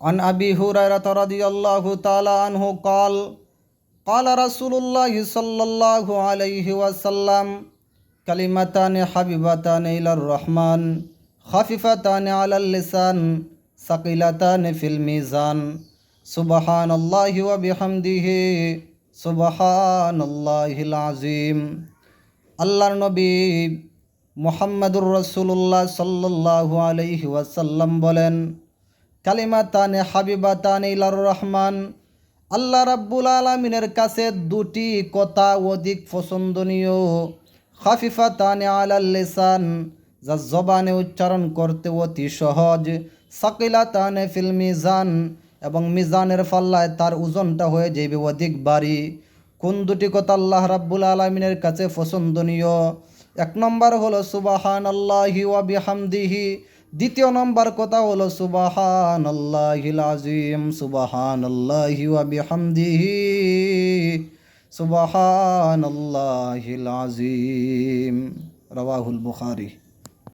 عن أبي هريرة رضي الله تعالى عنه قال قال رسول الله صلى الله عليه وسلم كلمتان حبيبتان إلى الرحمن خفيفتان على اللسان ثقيلتان في الميزان سبحان الله وبحمده سبحان الله العظيم আল্লাহর নবী মোহাম্মদুর রসুল্লাহ সাল্লাহ আলহি ওয়াসাল্লাম বলেন কালিমা তানে হাবিবা তানে ইলার রহমান। আল্লাহ রাব্বুল আলমিনের কাছে দুটি কথা অধিক পছন্দনীয়। হাফিফা তানে আলাল লিসান, যা জবানে উচ্চারণ করতে অতি সহজ। সাকিলা তানে ফিল মিজান, এবং মিজানের ফাল্লায় তার ওজনটা হয়ে যাবে অধিক বাড়ি কোন দুটি কথা আল্লাহ রাব্বুল আলমিনের কাছে পছন্দনীয়? এক নম্বর হলো সুবাহান আল্লাহি ওয়া বিহামদিহি দ্বিতীয় নম্বর কথা হলো সুবাহান আল্লাহিল আজিম সুবাহান আল্লাহি বিহামদিহি সুবাহান আল্লাহিল আজিম রওয়াহুল বুখারী।